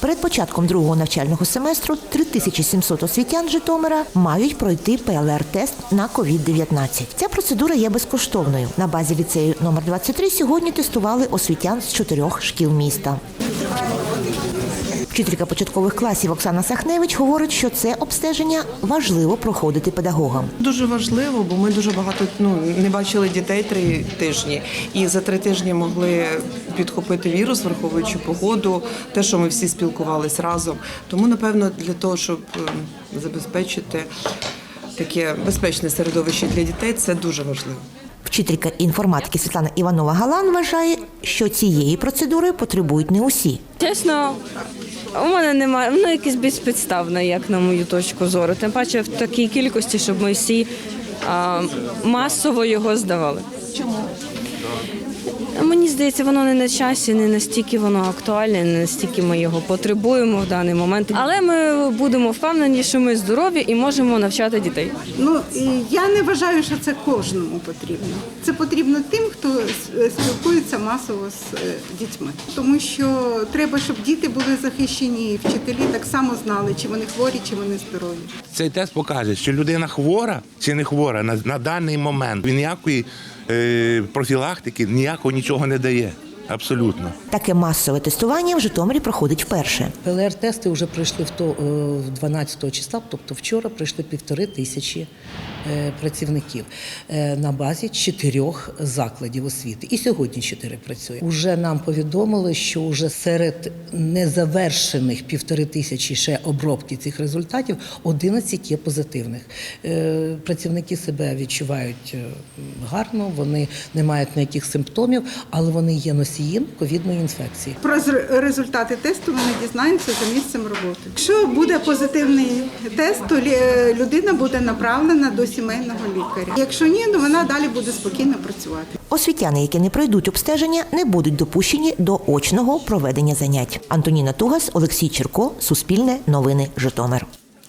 Перед початком другого навчального семестру 3700 освітян Житомира мають пройти ПЛР-тест на COVID-19. Ця процедура є безкоштовною. На базі ліцею номер 23 сьогодні тестували освітян з чотирьох шкіл міста. Вчителька початкових класів Оксана Сахневич говорить, що це обстеження важливо проходити педагогам. Дуже важливо, бо ми дуже багато ну не бачили дітей три тижні, і за три тижні могли підхопити вірус, враховуючи погоду, те, що ми всі спілкувалися разом. Тому, напевно, для того, щоб е, забезпечити таке безпечне середовище для дітей, це дуже важливо. Вчителька інформатики Світлана Іванова Галан вважає, що цієї процедури потребують не усі. Чесно, у мене немає, воно якесь безпідставне, як на мою точку зору. Тим паче в такій кількості, щоб ми всі а, масово його здавали. Чому? Мені здається, воно не на часі, не настільки воно актуальне, не настільки ми його потребуємо в даний момент. Але ми будемо впевнені, що ми здорові і можемо навчати дітей. Ну я не вважаю, що це кожному потрібно. Це потрібно тим, хто спілкується масово з е, дітьми, тому що треба, щоб діти були захищені, і вчителі так само знали, чи вони хворі, чи вони здорові. Цей тест покаже, чи людина хвора чи не хвора на, на даний момент. Він ніякої е, профілактики, ніякого нічого не дає. Абсолютно. Таке масове тестування в Житомирі проходить вперше. ПЛР-тести вже пройшли в то е, 12 числа, тобто вчора пройшли півтори тисячі е, працівників е, на базі чотирьох закладів освіти. І сьогодні чотири працює. Уже нам повідомили, що вже серед незавершених півтори тисячі ще обробки цих результатів 11 є позитивних. Е, Працівники себе відчувають е, гарно, вони не мають ніяких симптомів, але вони є носієм ковідної інфекції. Про результати тесту вони дізнаємося за місцем роботи. Якщо буде позитивний тест, то лі- людина буде направлена до сімейного лікаря. Якщо ні, то вона далі буде спокійно працювати. Освітяни, які не пройдуть обстеження, не будуть допущені до очного проведення занять. Антоніна Тугас, Олексій Черко, Суспільне, Новини, Житомир.